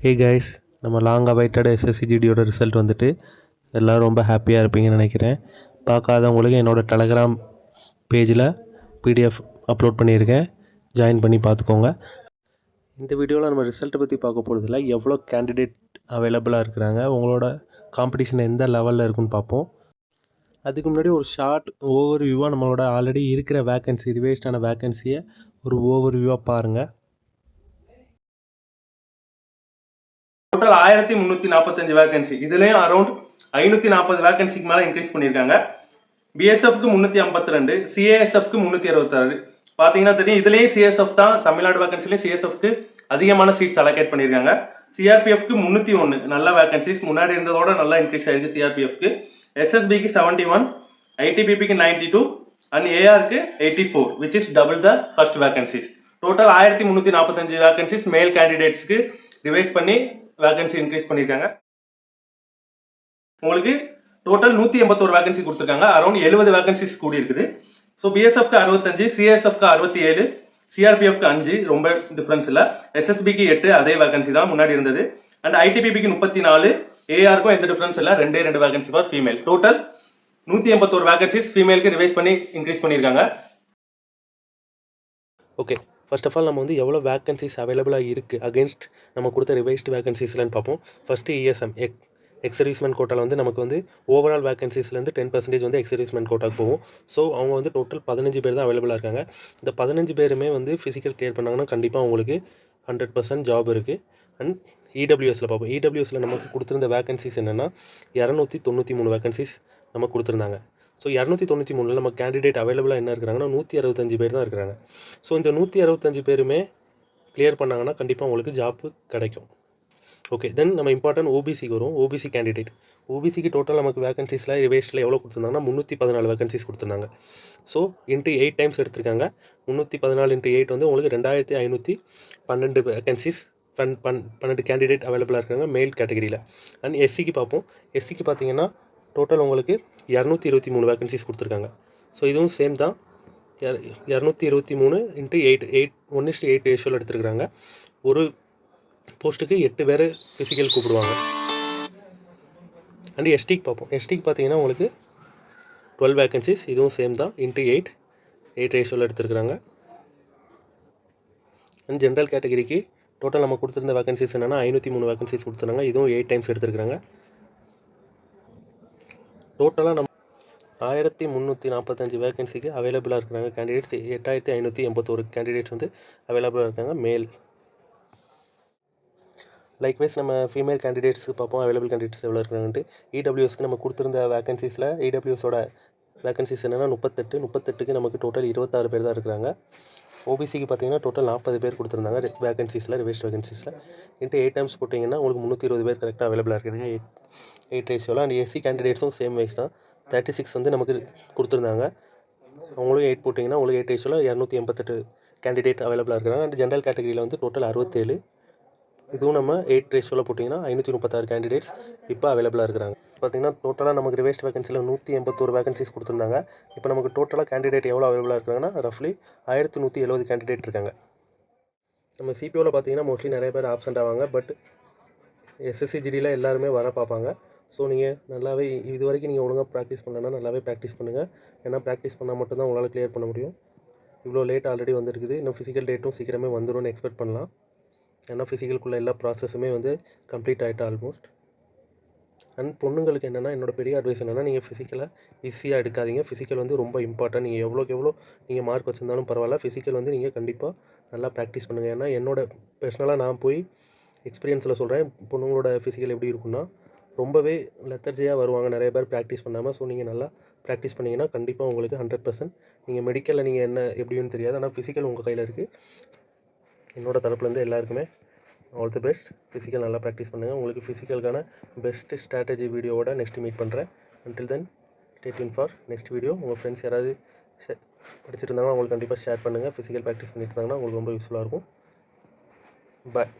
ஹே guys நம்ம long awaited எஸ்எஸ்சிஜிடியோட result வந்துட்டு எல்லோரும் ரொம்ப ஹாப்பியாக இருப்பீங்கன்னு நினைக்கிறேன். பார்க்காதவங்களுக்கு என்னோடய டெலகிராம் பேஜில் பிடிஎஃப் அப்லோட் பண்ணியிருக்கேன். ஜாயின் பண்ணி பார்த்துக்கோங்க. இந்த வீடியோவில் நம்ம ரிசல்ட்டை பற்றி பார்க்க இல்லை எவ்வளோ கேண்டிடேட் அவைலபிளாக இருக்கிறாங்க உங்களோட காம்படிஷன் எந்த லெவலில் இருக்குன்னு பார்ப்போம். அதுக்கு முன்னாடி ஒரு ஷார்ட் ஓவர் வியூவாக நம்மளோட ஆல்ரெடி இருக்கிற வேக்கன்சி ரிவேஸ்டான வேக்கன்சியை ஒரு ஓவர் வியூவாக பாருங்கள் டோட்டல் ஆயிரத்தி முந்நூற்றி நாற்பத்தஞ்சு வேகன்சி இதுலேயும் அரௌண்ட் ஐநூற்றி நாற்பது வேகன்சிக்கு மேலே இன்க்ரீஸ் பண்ணியிருக்காங்க. பிஎஸ்எஃப்க்கு முந்நூற்றி ஐம்பத்தி ரெண்டு சிஏஎஸ்எஃப்க்கு முந்நூற்றி அறுபத்தாறு. பார்த்தீங்கன்னா தெரியும் இதுலேயும் சிஎஸ்எஃப் தான் தமிழ்நாடு வேகன்சிலையும் சிஎஸ்எஃப்க்கு அதிகமான சீட்ஸ் அலோகேட் பண்ணியிருக்காங்க. சிஆர்பிஎஃப்க்கு முந்நூற்றி ஒன்று நல்ல வேகன்சிஸ் முன்னாடி இருந்ததோட நல்லா இன்க்ரீஸ் ஆயிருக்கு சிஆர்பிஎஃப்க்கு எஸ்எஸ்பிக்கு செவன்ட்டி ஒன் ஐடிபிபிக்கு ninety two and ஏஆருக்கு eighty four which is double the first vacancies total ஆயிரத்தி முந்நூற்றி நாற்பத்தஞ்சு வேகன்சிஸ் மேல் கேண்டிடேட்ஸ்க்கு ரிவைஸ் பண்ணி வேகன்சி இன்க்ரீஸ் பண்ணியிருக்காங்க உங்களுக்கு டோட்டல் நூற்றி எண்பத்தோரு வேகன்சி கொடுத்துருக்காங்க. அரௌண்ட் எழுபது வேகன்சிஸ் கூடி இருக்குது ஸோ பிஎஸ்எஃப்க்கு அறுபத்தஞ்சு சிஎஸ்எஃப்க்கு அறுபத்தி ஏழு சிஆர்பிஎஃப்க்கு அஞ்சு ரொம்ப டிஃப்ரென்ஸ் இல்லை. எஸ்எஸ்பிக்கு எட்டு அதே வேகன்சி தான் முன்னாடி இருந்தது. அண்ட் ஐடிபிபிக்கு முப்பத்தி நாலு ஏஆருக்கும் எந்த டிஃப்ரென்ஸ் இல்லை. ரெண்டே ரெண்டு வேகன்சி ஃபார் ஃபீமேல் டோட்டல் நூற்றி எண்பத்தோரு வேகன்சிஸ் ஃபீமேலுக்கு ரிவைஸ் பண்ணி இன்க்ரீஸ் பண்ணியிருக்காங்க ஓகே ஃபர்ஸ்ட் ஆஃப் ஆல் நம்ம வந்து எவ்வளோ வேக்கன்சிஸ் அவைலபிளாக இருக்குது அகேன்ஸ்ட் நம்ம கொடுத்த ரிவைஸ்டு வேகன்சிஸ்லன்னு பார்ப்போம். First ESM ex ex servicemen கோட்டாவில் வந்து நமக்கு வந்து ஓவரால் வேகன்சிஸ்லேருந்து டென் பர்சன்டேஜ் வந்து எக்ஸ் கோட்டாக்கு போகும். ஸோ அவங்க வந்து டோட்டல் பதினஞ்சு பேர் தான் அவைலபிளாக இருக்காங்க. இந்த பதினஞ்சு பேருமே வந்து ஃபிசிக்கல் கிளியர் பண்ணாங்கன்னா கண்டிப்பாக உங்களுக்கு ஹண்ட்ரட் பர்சன்ட் ஜாப் இருக்குது அண்ட் இடபிள்யூஎஸில் பார்ப்போம். இடபிள்யூஎஸில் நமக்கு கொடுத்துருந்த வேகன்சிஸ் என்னென்னா இரநூத்தி தொண்ணூற்றி மூணு வேகன்சிஸ் நம்ம கொடுத்துருந்தாங்க. ஸோ இரநூத்தி தொண்ணூற்றி மூணில் நம்ம கேண்டிடேட் அவைலபிளாக என்ன இருக்கிறாங்கன்னா நூற்றி அறுபத்தஞ்சு பேர் தான் இருக்கிறாங்க. ஸோ இந்த நூற்றி அறுபத்தஞ்சு பேருமே கிளியர் பண்ணாங்கன்னா கண்டிப்பாக உங்களுக்கு ஜாப்பு கிடைக்கும். ஓகே தென் நம்ம இம்பார்ட்டன்ட் ஓபிசிக்கு வரும் ஓபிசி கேண்டிடேட் ஓபிசிக்கு டோட்டல் நமக்கு வேகன்சிஸில் வேஸ்ட்டில் எவ்வளோ கொடுத்துருந்தாங்கன்னா முந்நூற்றி பதினாலு வேகன்சிஸ் கொடுத்துருந்தாங்க. ஸோ இன்ட்டு எயிட் டைம்ஸ் எடுத்திருக்காங்க. முந்நூற்றி பதினாலு இன்ட்டு எயிட் வந்து உங்களுக்கு ரெண்டாயிரத்தி ஐநூற்றி பன்னெண்டு வேகன்சிஸ் பன் பன் பன்னெண்டு கேண்டிடேட் அவைலபிளாக இருக்காங்க மெயில் கேட்டகரியில் அண்ட் எஸ்சிக்கு பார்ப்போம். எஸ்சிக்கு பார்த்தீங்கன்னா டோட்டல் உங்களுக்கு இரநூத்தி இருபத்தி மூணு வேகன்சிஸ் கொடுத்துருக்காங்க. ஸோ இதுவும் சேம் தான். இரநூத்தி இருபத்தி மூணு into eight eight one is to eight ரேஷியோவில் எடுத்துருக்குறாங்க. ஒரு போஸ்ட்டுக்கு எட்டு பேர் ஃபிசிக்கல் கூப்பிடுவாங்க. அண்ட் எஸ்டிக்கு பார்ப்போம். எஸ்டிக்கு பார்த்தீங்கன்னா உங்களுக்கு டுவெல் வேகன்சிஸ் இதுவும் சேம் தான். இன்ட்டு எயிட் எயிட் ரேஷியோவில் எடுத்துருக்குறாங்க. அண்ட் ஜென்ரல் கேட்டகரிக்கு டோட்டல் நம்ம கொடுத்துருந்த வேகன்சிஸ் என்னென்னா ஐநூற்றி மூணு வேகன்சிஸ் கொடுத்துருந்தாங்க. இதுவும் எயிட் டைம்ஸ் எடுத்துருக்குறாங்க. டோட்டலாக நம்ம ஆயிரத்தி முந்நூற்றி நாற்பத்தஞ்சு வேகன்சிக்கு அவைலபிளாக இருக்கிறாங்க கேண்டிடேட்ஸ் எட்டாயிரத்தி ஐநூற்றி எண்பத்தோரு கேண்டிடேட்ஸ் வந்து அவைலபிளாக இருக்காங்க மேல் லைக்வைஸ் நம்ம ஃபீமேல் கேண்டிடேட்ஸ்க்கு பார்ப்போம் அவைலபிள் கேண்டிடேட்ஸ் எவ்வளோ இருக்காங்கன்ட்டு. இடபிள்யூஎஸ்க்கு நம்ம கொடுத்துருந்த வேகன்சிஸில் இடபிள்யூஎஸோட வேகன்சிஸ் என்னென்னா முப்பத்தெட்டு முப்பத்தெட்டுக்கு நமக்கு டோட்டல் இருபத்தாறு பேர் தான் இருக்கிறாங்க. ஓபிசிக்கு பார்த்தீங்கன்னா டோட்டல் நாற்பது பேர் கொடுத்துருந்தாங்க வேகன்சிஸில் ரிவேஸ்ட் வேகன்சிஸில் இன்ட்டு எயிட் டைம்ஸ் போட்டிங்கன்னா உங்களுக்கு முந்நூற்றி இருபது பேர் கரெக்டாக அவைலபிளாக இருக்கிறாங்க எயிட் ரேஷியோவில் அண்ட் எஸ்சி கேண்டிடேட்ஸும் சேம் வைஸ் தான். தேர்ட்டி சிக்ஸ் வந்து நமக்கு கொடுத்துருந்தாங்க. அவங்களும் எயிட் போட்டிங்கன்னா உங்களுக்கு எயிட் ரேஷியோவில் இரநூத்தி எண்பத்தெட்டு கேண்டிடேட் அவைலபிளாக இருக்கிறாங்க. அண்ட் ஜென்ரல் கேட்டகரியில் வந்து டோட்டல் அறுபத்தேழு. இதுவும் நம்ம எயிட் ரேஷியோவில் போட்டிங்கன்னா ஐநூற்றி முப்பத்தாறு கேண்டிடேட்ஸ் இப்போ அவைலபிளாக இருக்கிறாங்க. பார்த்தீங்கன்னா டோட்டலாக நமக்கு ரிவேஸ்ட் வேகன்சியில் நூற்றி எண்பத்தோரு வேகன்சிஸ் கொடுத்துருந்தாங்க. இப்போ நமக்கு டோட்டலாக கேண்டிடேட் எவ்வளோ அவைலபிளாக இருக்காங்கன்னா ரஃப்லி ஆயிரத்தி நூற்றி எழுபது கேண்டிடேட் இருக்காங்க. நம்ம சிபிஓவில் பார்த்தீங்கன்னா மோஸ்ட்லி நிறைய பேர் ஆப்சண்ட் ஆவாங்க. பட் எஸ்எஸ்சிஜிடியில் எல்லாருமே வர பார்ப்பாங்க. ஸோ நீங்கள் நல்லாவே இது வரைக்கும் நீங்கள் ஒழுங்காக ப்ராக்டிஸ் பண்ணலன்னா நல்லாவே ப்ராக்டிஸ் பண்ணுங்கள் ஏன்னா ப்ராக்டிஸ் பண்ணால் மட்டும்தான் உங்களால் கிளியர் பண்ண முடியும். இவ்வளோ லேட் ஆல்ரெடி வந்துருக்குது. இன்னும் ஃபிசிக்கல் டேட்டும் சீக்கிரமே வந்துடும்னு எக்ஸ்பெக்ட் பண்ணலாம். ஏன்னா ஃபிசிக்கலுக்குள்ள எல்லா ப்ராசஸுமே வந்து கம்ப்ளீட் ஆகிட்டு ஆல்மோஸ்ட் அண்ட் பொண்ணுங்களுக்கு என்னென்னா என்னோடய பெரிய அட்வைஸ் என்னென்னா நீங்கள் ஃபிசிக்கலை ஈஸியாக எடுக்காதீங்க. ஃபிசிக்கல் வந்து ரொம்ப இம்பார்ட்டன்ட் நீங்கள் எவ்வளோக்கு எவ்வளோ நீங்கள் மார்க் வச்சுருந்தாலும் பரவாயில்ல. ஃபிசிக்கல் வந்து நீங்கள் கண்டிப்பாக நல்லா ப்ராக்டிஸ் பண்ணுங்கள் ஏன்னா என்னோட பர்சனலாக நான் போய் எக்ஸ்பீரியன்ஸில் சொல்கிறேன் பொண்ணுங்களோட ஃபிசிக்கல் எப்படி இருக்குன்னா ரொம்பவே லெத்தர்ஜியாக வருவாங்க. நிறைய பேர் ப்ராக்டிஸ் பண்ணாமல் ஸோ நீங்கள் நல்லா ப்ராக்டிஸ் பண்ணிங்கன்னா கண்டிப்பாக உங்களுக்கு ஹண்ட்ரட் பர்சன்ட் நீங்கள் மெடிக்கலில் நீங்கள் என்ன எப்படின்னு தெரியாது. ஆனால் ஃபிசிக்கல் உங்கள் கையில் இருக்குது என்னோடய தரப்புலேருந்து எல்லாருக்குமே ஆல் தி பெஸ்ட் ஃபிசிக்கல் நல்லா ப்ராக்டிஸ் பண்ணுங்கள் உங்களுக்கு ஃபிசிக்கலுக்கான பெஸ்ட்டு ஸ்ட்ராட்டஜி வீடியோவோட நெக்ஸ்ட் மீட் பண்ணுறேன் until then stay tuned for next video உங்கள் ஃப்ரெண்ட்ஸ் யாராவது ஷே படிச்சுட்டு இருந்தாங்கன்னா அவங்களுக்கு கண்டிப்பாக ஷேர் பண்ணுங்கள் ஃபிசிக்கல் ப்ராக்டிஸ் பண்ணிட்டு இருந்தாங்கன்னா உங்களுக்கு ரொம்ப யூஸ்ஃபுல்லாக இருக்கும். பாய்